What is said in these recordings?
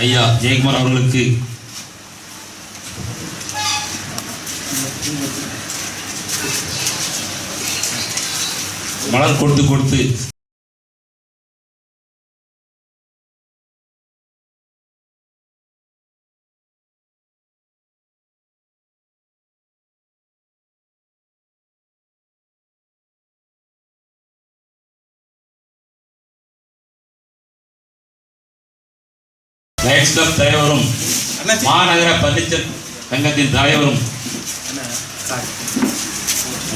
ஐயா ஜெயக்குமார் அவர்களுக்கு. மலர் கொடுத்து கொடுத்து கிளப் தலைவரும் மாநகர பர்னிச்சர் சங்கத்தின் தலைவரும்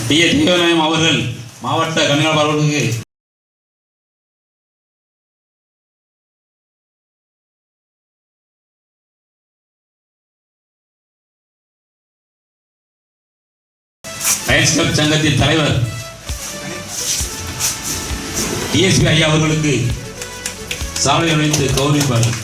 டி. ஏ. தேவநாயம் அவர்கள் மாவட்ட கண்காணிப்பாளர் அவர்களுக்கு லயன்ஸ் கிளப் சங்கத்தின் தலைவர் டிஎஸ்பி ஐயா அவர்களுக்கு சாலை அணிந்து கௌரவிப்பார்கள்.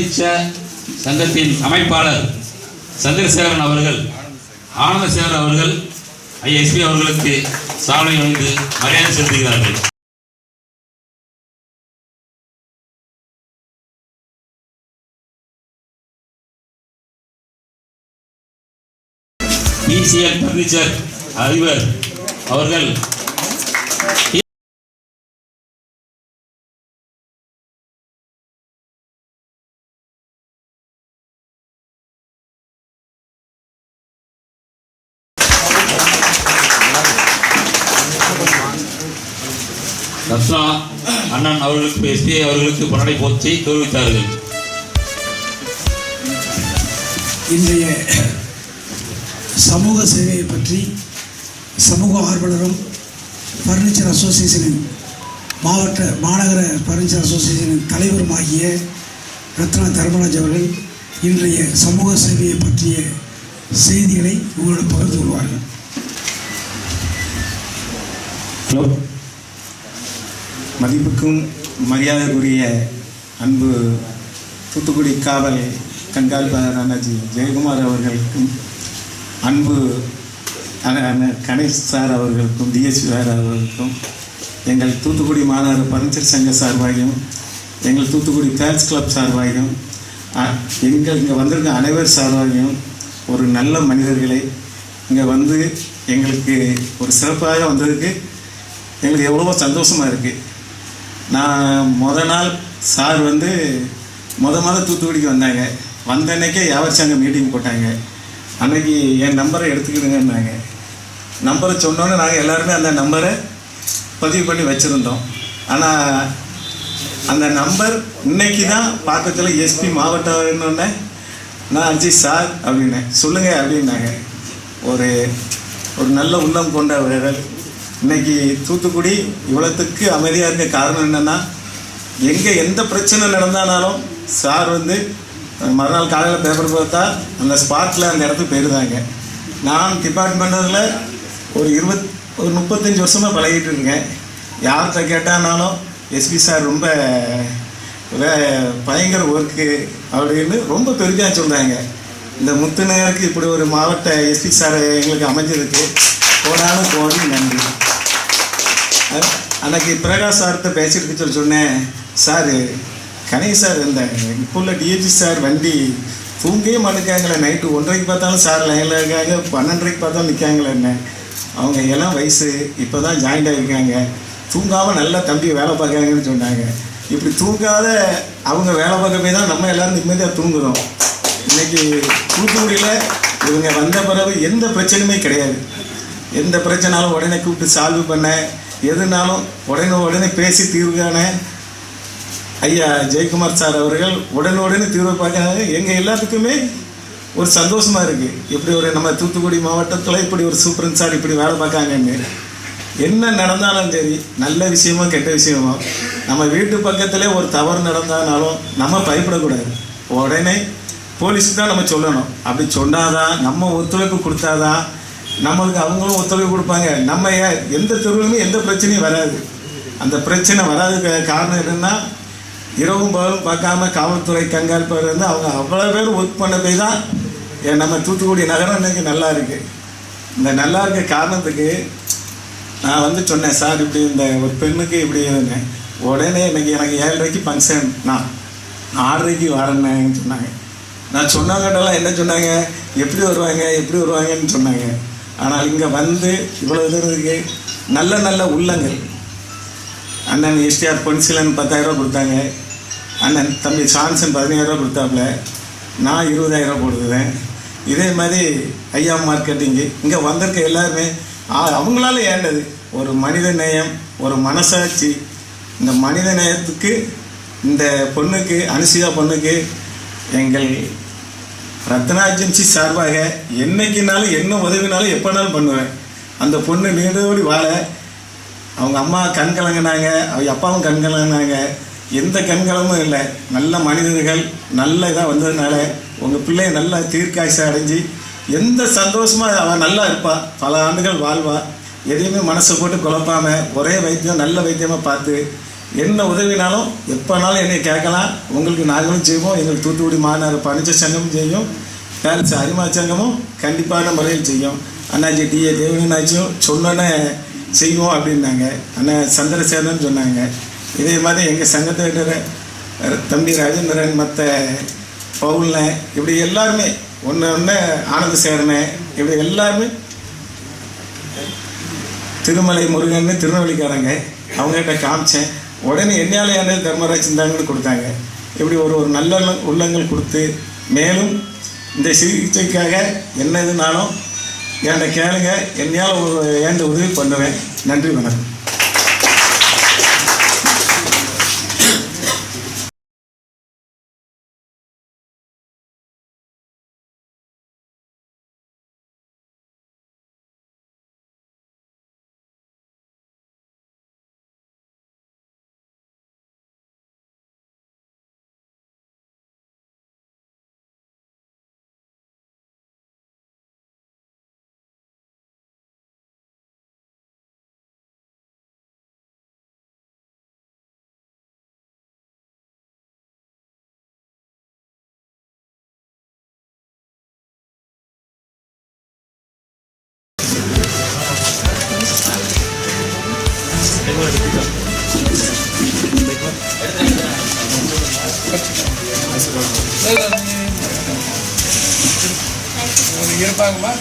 மாநகர சங்கத்தின் அமைப்பாளர் சந்திரசேகரன் அவர்கள் ஆனந்தசேகர் அவர்கள் ஐஎஸ்பி அவர்களுக்கு சாலை வந்து மரியாதை செலுத்துகிறார்கள். பிசிஎல் பர்னிச்சர் அதிபர் அவர்கள். அவர்களுக்கு எஸ்பிஐ அவர்களுக்கு பொன்னடை போற்றி கௌரவித்தார்கள் இன்றைய சமூக சேவையை பற்றி சமூக ஆர்வலரும் ஃபர்னிச்சர் அசோசியேஷனின் மாவட்ட மாநகர ஃபர்னிச்சர் அசோசியேஷனின் தலைவருமாகிய ரத்னா தர்மராஜ் அவர்கள் இன்றைய சமூக சேவையை பற்றிய செய்திகளை உங்களோடு பகிர்ந்து கொள்வார்கள். ஹலோ. மதிப்புக்கும் மரியாதைக்குரிய அன்பு தூத்துக்குடி காவல் கண்காணிப்பாளர் அண்ணாஜி ஜெயக்குமார் அவர்களுக்கும் அன்பு கணேஷ் சார் அவர்களுக்கும் டிஎஸ்பி சார் அவர்களுக்கும் எங்கள் தூத்துக்குடி மாநகர பர்னிச்சர் சங்க சார்பாகவும் எங்கள் தூத்துக்குடி பேட்ஸ் கிளப் சார்பாகவும் எங்கள் இங்கே வந்திருக்க அனைவர் சார்பாகவும் ஒரு நல்ல மனிதர்களை இங்கே வந்து எங்களுக்கு ஒரு சிறப்பாக வந்ததுக்கு எங்களுக்கு எவ்வளவோ சந்தோஷமாக இருக்குது நான் முத நாள் சார் வந்து முத முத தூத்துக்குடிக்கு வந்தாங்க. வந்த அன்னைக்கே வியாபார மீட்டிங் போட்டாங்க. அன்னைக்கு என் நம்பரை எடுத்துக்கிடுங்கன்னாங்க. நம்பரை சொன்னோன்னே நாங்கள் எல்லாருமே அந்த நம்பரை பதிவு பண்ணி வச்சுருந்தோம். ஆனால் அந்த நம்பர் இன்னைக்கு தான் பக்கத்தில் எஸ்பி மாவட்டம்னு நான் அஜி சார் அப்படின்னேன் சொல்லுங்கள் அப்படின்னாங்க. ஒரு ஒரு நல்ல உள்ளம் கொண்ட இன்னைக்கு தூத்துக்குடி இவ்வளோத்துக்கு அமைதியாக இருக்க காரணம் என்னென்னா எங்கே எந்த பிரச்சனை நடந்தானாலும் சார் வந்து மறுநாள் காலையில் பேப்பர் பார்த்தா அந்த ஸ்பாட்டில் அந்த இடத்துக்கு போயிருந்தாங்க. நான் டிபார்ட்மெண்ட்டில் ஒரு இருபத் ஒரு முப்பத்தஞ்சு வருஷமாக பழகிட்டு இருக்கேன். யார்கிட்ட கேட்டானாலும் எஸ்பி சார் ரொம்ப பயங்கர ஒர்க்கு அப்படின்னு ரொம்ப பெருமையாக சொல்கிறாங்க இந்த முத்துநகருக்கு இப்படி ஒரு மாவட்ட எஸ்பி சார் எங்களுக்கு அமைஞ்சதுக்கு கோடான கோடி நன்றி. அன்னைக்கு பிரகாஷ் சார்கிட்ட பேசிட்டு சொல்லி சொன்னேன். சார் கணேஷ் சார் இந்த இப்போ உள்ள டிஎஜி சார் வண்டி தூங்கவே மாட்டேங்காங்களே நைட்டு ஒன்றரைக்கு பார்த்தாலும் சார் லைனில் இருக்காங்க பன்னெண்டரைக்கு பார்த்தாலும் நிற்காங்களே என்ன அவங்க எல்லாம் வயசு இப்போ தான் ஜாயிண்ட் ஆகிருக்காங்க தூங்காமல் நல்லா தம்பி வேலை பார்க்குறாங்கன்னு சொன்னாங்க. இப்படி தூங்காத அவங்க வேலை பார்க்க போய் தான் நம்ம எல்லோரும் நிம்மதியாக தூங்குறோம். இன்னைக்கு தூத்துக்குடியில் இவங்க வந்த பிறகு எந்த பிரச்சனையுமே கிடையாது. எந்த பிரச்சனாலும் உடனே கூப்பிட்டு சால்வ் பண்ண எதுனாலும் உடனே உடனே பேசி தீர்வு காண ஐயா ஜெயக்குமார் சார் அவர்கள் உடனுடனே தீர்வு பார்க்க எங்கள் எல்லாத்துக்குமே ஒரு சந்தோஷமாக இருக்குது இப்படி ஒரு நம்ம தூத்துக்குடி மாவட்டத்தில் இப்படி ஒரு சூப்பரன் சார் இப்படி வேலை பார்க்காங்கன்னு என்ன நடந்தாலும் சரி நல்ல விஷயமோ கெட்ட விஷயமோ நம்ம வீட்டு பக்கத்திலே ஒரு தவறு நடந்தாலும் நம்ம பயப்படக்கூடாது. உடனே போலீஸுக்கு தான் நம்ம சொல்லணும். அப்படி சொன்னாதான் நம்ம ஒத்துழைப்பு கொடுத்தாதான் நம்மளுக்கு அவங்களும் ஒத்துழைப்பு கொடுப்பாங்க. நம்ம ஏன் எந்த தெருவிலுமே எந்த பிரச்சனையும் வராது. அந்த பிரச்சனை வராதுக்கு காரணம் என்னென்னா இரவும் பகலும் பார்க்காம காவல்துறை கண்காணிப்பாக வந்து அவங்க அவ்வளோ பேர் ஒர்க் பண்ண போய் தான் ஏன் நம்ம தூத்துக்குடி நகரம் இன்றைக்கி நல்லா இருக்குது இந்த நல்லா இருக்க காரணத்துக்கு நான் வந்து சொன்னேன் சார் இப்படி இந்த ஒரு பெண்ணுக்கு இப்படி உடனே இன்னைக்கு எனக்கு ஏழரைக்கு ஃபங்க்ஷன் நான் ஆறரைக்கு வரேன்னு சொன்னாங்க. நான் சொன்னவங்கட்டெல்லாம் என்ன சொன்னாங்க? எப்படி வருவாங்க? எப்படி வருவாங்கன்னு சொன்னாங்க. ஆனால் இங்கே வந்து இவ்வளோ தூரத்துக்கு நல்ல நல்ல உள்ளங்கள். அண்ணன் எஸ்டிஆர் பொன்சிலன் பத்தாயிரரூபா கொடுத்தாங்க. அண்ணன் தம்பி சான்சன் பதினாயிரரூபா கொடுத்தாப்புல. நான் இருபதாயிரரூபா கொடுத்துருவேன் இதே மாதிரி ஐயா மார்க்கெட்டிங்கு இங்கே வந்திருக்க எல்லாருமே ஆ- அவங்களால ஏண்டது? ஒரு மனித நேயம் ஒரு மனசாட்சி. இந்த மனித நேயத்துக்கு இந்த பொண்ணுக்கு அனுசிதா பொண்ணுக்கு எங்கள் ரத்னா ஏஜென்சி சார்பாக என்னைக்குனாலும் என்ன உதவினாலும் எப்போனாலும் பண்ணுவேன். அந்த பொண்ணு நீடோடி வாழ அவங்க அம்மா கண் கலங்கினாங்க அவங்க அப்பாவும் கண் கலங்கினாங்க. எந்த கண்கலமும் இல்லை. நல்ல மனிதர்கள் நல்ல இதாக வந்ததுனால உங்கள் பிள்ளைய நல்லா தீர்க்காய்ச்சி அடைஞ்சு எந்த சந்தோஷமாக அவள் நல்லா இருப்பாள் பல ஆண்டுகள் வாழ்வாள் எதையுமே மனசை போட்டு குழப்பாமல் ஒரே வைத்தியம் நல்ல வைத்தியமாக பார்த்து என்ன உதவினாலும் எப்போனாலும் என்னை கேட்கலாம். உங்களுக்கு நாங்களும் செய்வோம். எங்களுக்கு தூத்துக்குடி மாநகர பணிச்ச சங்கமும் செய்யும். பேரண்ட்ஸ் அரிமா சங்கமும் கண்டிப்பான முறையில் செய்யும். அண்ணாச்சி டிஏ தேவனாச்சும் சொன்னோன்னே செய்வோம் அப்படின்னாங்க. அண்ணன் சந்திரசேகரன் சொன்னாங்க. இதே மாதிரி எங்கள் சங்கத்தை தம்பி ராஜேந்திரன் மற்ற பவுல்ன இப்படி எல்லாருமே ஒன்று ஒன்று ஆனந்த சேரனே இப்படி எல்லாருமே திருமலை முருகன் திருநெல்வேலிக்காரங்க. அவங்ககிட்ட காமிச்சேன். உடனே என்னால என்ன தர்மராஜ் சிந்தாங்கன்னு கொடுத்தாங்க. இப்படி ஒரு ஒரு நல்ல உள்ளங்கள் கொடுத்து மேலும் இந்த சிகிச்சைக்காக என்னதுனாலும் என்கிட்ட கேளுங்க. என்னையால் ஒரு ஏண்ட உதவி பண்ணுவேன். நன்றி வணக்கம்.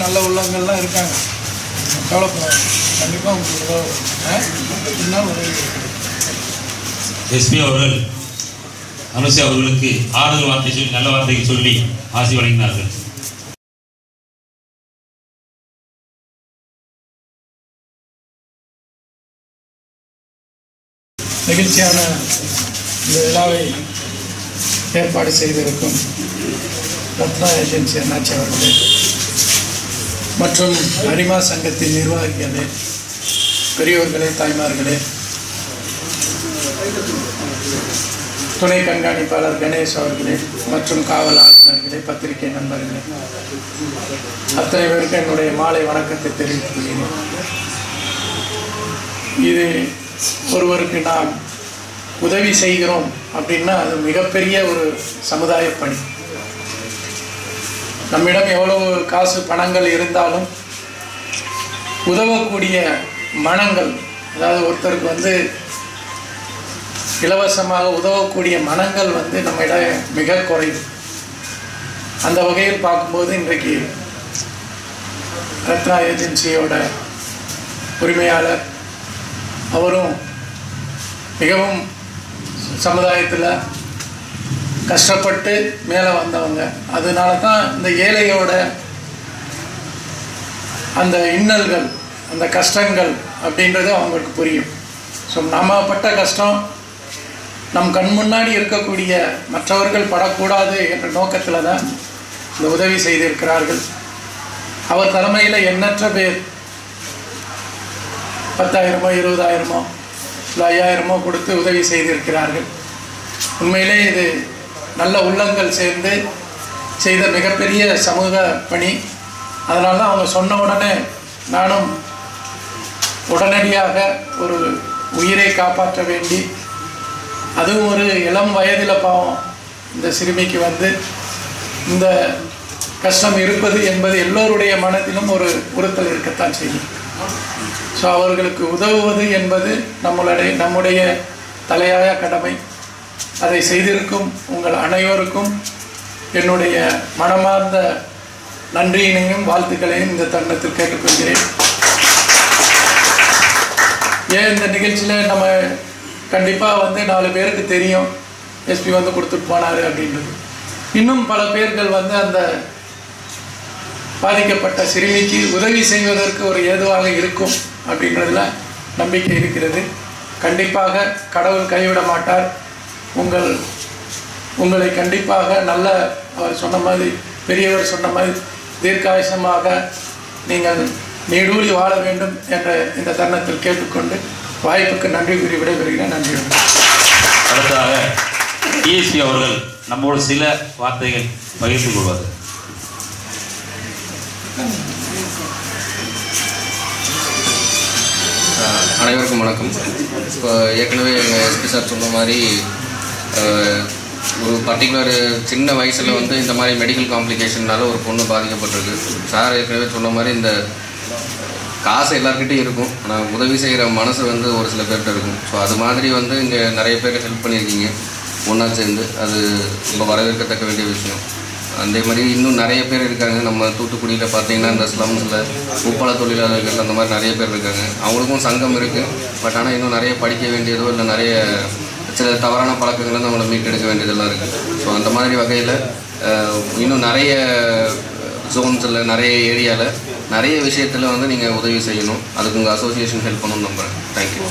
நல்ல உள்ளவங்கள்லாம் இருக்காங்க. கவலைப்படாது. கண்டிப்பாக உங்களுக்கு உதவி எஸ்பி அவர்கள் அனுசி அவர்களுக்கு ஆறுதல் வார்த்தை சொல்லி நல்ல வார்த்தையை சொல்லி ஆசி வழங்கினார்கள் நெகிழ்ச்சியான இந்த விழாவை ஏற்பாடு செய்திருக்கும் ரத்னா ஏஜென்சி அண்ணாச்சி அவர்களே. மற்றும் அரிமா சங்கத்தின் நிர்வாகிகளே பெரியோர்களே தாய்மார்களே துணை கண்காணிப்பாளர் கணேஷ் அவர்களே மற்றும் காவல் ஆளுநர்களே பத்திரிகை நண்பர்களே அத்தனை பேருக்கு என்னுடைய மாலை வணக்கத்தை தெரிவித்துக் கொள்கிறேன். இது ஒருவருக்கு நாம் உதவி செய்கிறோம் அப்படின்னா அது மிகப்பெரிய ஒரு சமுதாய பணி. நம்மிடம் எவ்வளவு காசு பணங்கள் இருந்தாலும் உதவக்கூடிய மனங்கள் அதாவது ஒருத்தருக்கு வந்து இலவசமாக உதவக்கூடிய மனங்கள் வந்து நம்மிடம் மிக குறைவு. அந்த வகையில் பார்க்கும்போது இன்றைக்கு ரத்னா ஏஜென்சியோட உரிமையாளர் அவரும் மிகவும் சமுதாயத்தில் கஷ்டப்பட்டு மேலே வந்தவங்க. அதனால தான் இந்த ஏழையோட அந்த இன்னல்கள் அந்த கஷ்டங்கள் அப்படின்றது அவங்களுக்கு புரியும். ஸோ நம்ம பட்ட கஷ்டம் நம் கண் முன்னாடி இருக்கக்கூடிய மற்றவர்கள் படக்கூடாது என்ற நோக்கத்தில் தான் இந்த உதவி செய்திருக்கிறார்கள். அவர் தலைமையில் எண்ணற்ற பேர். பத்தாயிரமோ இருபதாயிரமோ இல்லை ஐயாயிரமோ கொடுத்து உதவி செய்திருக்கிறார்கள். உண்மையிலே இது நல்ல உள்ளங்கள் சேர்ந்து செய்த மிகப்பெரிய சமூக பணி. அதனால தான் அவங்க சொன்ன உடனே நானும் உடனடியாக ஒரு உயிரை காப்பாற்ற வேண்டி அதுவும் ஒரு இளம் வயதில் பாவம் இந்த சிறுமிக்கு வந்து இந்த கஷ்டம் இருப்பது என்பது எல்லோருடைய மனதிலும் ஒரு உறுத்தல் இருக்கத்தான் செய்யும். ஸோ அவர்களுக்கு உதவுவது என்பது நம்மளுடைய நம்முடைய தலையாய கடமை. அதை செய்திருக்கும் உங்கள் அனைவருக்கும் என்னுடைய மனமார்ந்த நன்றியினையும் வாழ்த்துக்களையும் இந்த தருணத்தில் கேட்டுக்கொள்கிறேன். ஏன் இந்த நிகழ்ச்சியில் நம்ம கண்டிப்பாக வந்து நாலு பேருக்கு தெரியும் எஸ்பி வந்து கொடுத்துட்டு போனார் அப்படின்றது. இன்னும் பல பேர்கள் வந்து அந்த பாதிக்கப்பட்ட சிறுமிக்கு உதவி செய்வதற்கு ஒரு ஏதுவாக இருக்கும் அப்படின்றதுல நம்பிக்கை இருக்கிறது. கண்டிப்பாக கடவுள் கைவிட மாட்டார். உங்கள் உங்களை கண்டிப்பாக நல்ல அவர் சொன்ன மாதிரி பெரியவர் சொன்ன மாதிரி தீர்க்காயுசமாக நீங்கள் நீடூழி வாழ வேண்டும் என்ற இந்த தருணத்தில் கேட்டுக்கொண்டு வாய்ப்புக்கு நன்றி கூறி விடைபெறுகிறேன். நன்றி. அடுத்ததாக டிஎஸ்பி அவர்கள் நம்மோடு சில வார்த்தைகள் பகிர்ந்து கொள்வார் அனைவருக்கும் வணக்கம். இப்போ ஏற்கனவே எங்கள் எஸ்பி சார் சொன்ன மாதிரி ஒரு பர்டிகுலர் சின்ன வயசில் வந்து இந்த மாதிரி மெடிக்கல் காம்ப்ளிகேஷன்னால ஒரு பொண்ணு பாதிக்கப்பட்டிருக்கு. சார் ஏற்கனவே சொன்ன மாதிரி இந்த காசு எல்லாருக்கிட்டையும் இருக்கும். ஆனால் உதவி செய்கிற மனசு வந்து ஒரு சில பேர்கிட்ட இருக்கும். ஸோ அது மாதிரி வந்து இங்கே நிறைய பேர் ஹெல்ப் பண்ணியிருக்கீங்க. ஒன்றா சேர்ந்து. அது ரொம்ப வரவேற்கத்தக்க வேண்டிய விஷயம். அதே மாதிரி இன்னும் நிறைய பேர் இருக்காங்க. நம்ம தூத்துக்குடியில் பார்த்தீங்கன்னா இந்த ஸ்லம்ஸில் உப்பள தொழிலாளர்கள் அந்த மாதிரி நிறைய பேர் இருக்காங்க. அவங்களுக்கும் சங்கம் இருக்குது பட் ஆனால் இன்னும் நிறைய படிக்க வேண்டியதோ இல்லை நிறைய சில தவறான பழக்கங்களை நம்மளை மீட்டெடுக்க வேண்டியதெல்லாம் இருக்குது ஸோ அந்த மாதிரி வகையில் இன்னும் நிறைய ஜோன்ஸில் நிறைய ஏரியாவில் நிறைய விஷயத்தில் வந்து நீங்கள் உதவி செய்யணும். அதுக்கு உங்கள் அசோசியேஷன் ஹெல்ப் பண்ணணும்னு நம்புகிறேன் தேங்க்யூ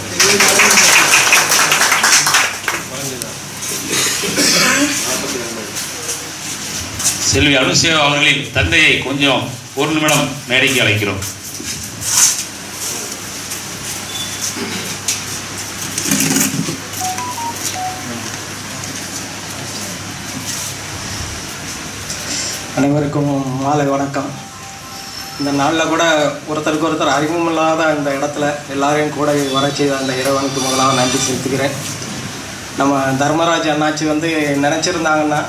செல்வி அனுசேவா அவர்களின் தந்தையை கொஞ்சம் ஒரு நிமிடம் மேடைக்கு அழைக்கிறோம். அனைவருக்கும் மாலை வணக்கம். இந்த நாளில் கூட ஒருத்தருக்கு ஒருத்தர் அறிமுகமில்லாத அந்த இடத்துல எல்லாரையும் கூட வர செய்த அந்த இறைவனுக்கு முதலாக நன்றி செலுத்துக்கிறேன் நம்ம தர்மராஜ் அண்ணாச்சி வந்து நினச்சிருந்தாங்கன்னா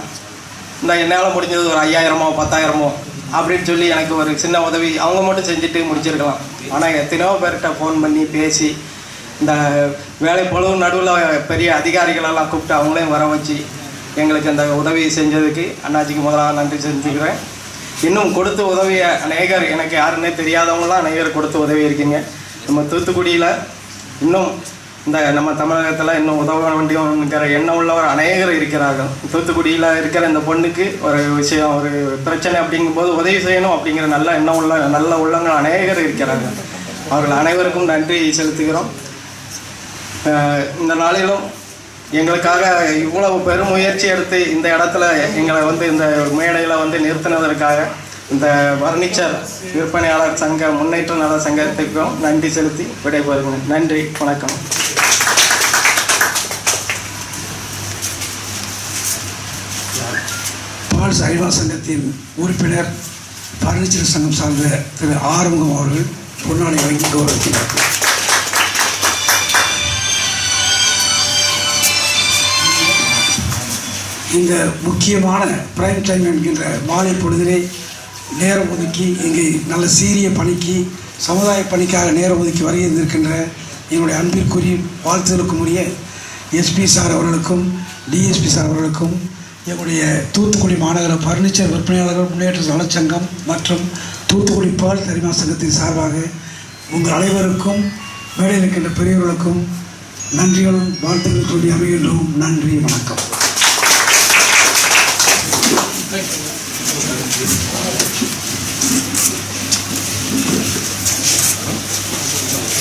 இந்த என்னால் முடிஞ்சது ஒரு ஐயாயிரமோ பத்தாயிரமோ அப்படின்னு சொல்லி எனக்கு ஒரு சின்ன உதவி அவங்க மட்டும் செஞ்சுட்டு முடிச்சிருக்கலாம். ஆனால் எத்தனையோ பேர்கிட்ட ஃபோன் பண்ணி பேசி இந்த வேலை பொழுது நடுவில் பெரிய அதிகாரிகளெல்லாம் கூப்பிட்டு அவங்களையும் வர வச்சு எங்களுக்கு அந்த உதவி செஞ்சதுக்கு அண்ணாச்சிக்கு முதலாக நன்றி செஞ்சுக்கிறேன் இன்னும் கொடுத்து உதவிய அநேகர் எனக்கு யாருன்னே தெரியாதவங்களாம் அநேகர் கொடுத்து உதவி இருக்கீங்க. நம்ம தூத்துக்குடியில் இன்னும் இந்த நம்ம தமிழகத்தில் இன்னும் உதவ வேண்டியங்கிற எண்ணம் உள்ளவர் அநேகர் இருக்கிறார்கள். தூத்துக்குடியில் இருக்கிற இந்த பொண்ணுக்கு ஒரு விஷயம் ஒரு பிரச்சனை அப்படிங்கும்போது உதவி செய்யணும் அப்படிங்கிற நல்ல எண்ணம் உள்ள நல்ல உள்ளங்கள் அநேகர் இருக்கிறார்கள். அவர்கள் அனைவருக்கும் நன்றி செலுத்துகிறோம். இந்த நாளிலும் எங்களுக்காக இவ்வளவு பெரும் முயற்சி எடுத்து இந்த இடத்துல எங்களை வந்து இந்த மேடையில் வந்து நிறுத்தினதற்காக இந்த பர்னிச்சர் விற்பனையாளர் சங்க முன்னேற்ற நல சங்கத்திற்கும் நன்றி செலுத்தி விடைபெறுகிறேன். நன்றி வணக்கம். பால்ஸ் அறிவா சங்கத்தின் உறுப்பினர் பர்னிச்சர் சங்கம் சார்ந்த திரு ஆறுமுகம் அவர்கள் பொன்னாடி வழங்கி கௌரவிக்கிறார் இந்த முக்கியமான பிரைம் டைம் என்கின்ற மாலை பொழுதிலே நேரம் ஒதுக்கி இங்கே நல்ல சீரிய பணிக்கு சமுதாய பணிக்காக நேரம் ஒதுக்கி வருகின்றிருக்கின்ற என்னுடைய அன்பிற்குரிய வாழ்த்துதலுக்குரிய எஸ்பி சார் அவர்களுக்கும் டிஎஸ்பி சார் அவர்களுக்கும் எங்களுடைய தூத்துக்குடி மாநகர பர்னிச்சர் விற்பனையாளர்கள் முன்னேற்ற நலச்சங்கம் மற்றும் தூத்துக்குடி பால் தரிமா சங்கத்தின் சார்பாக உங்கள் அனைவருக்கும் மேடையில் இருக்கின்ற பெரியவர்களுக்கும் நன்றிகளும் வாழ்த்துக்கள் சொல்லி அமைகின்றோம். நன்றி வணக்கம்.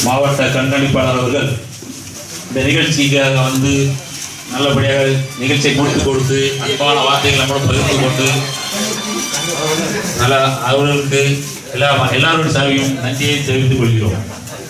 மாவட்ட கண்காணிப்பாளர் அவர்கள் இந்த நிகழ்ச்சிக்காக வந்து நல்லபடியாக நிகழ்ச்சியை முடித்து கொடுத்து அன்பான வார்த்தைகளை கூட பகிர்ந்து கொண்டு நல்லா அவர்களுக்கு எல்லா எல்லாருடைய சார்பையும் நன்றியை தெரிவித்துக் கொள்கிறோம்.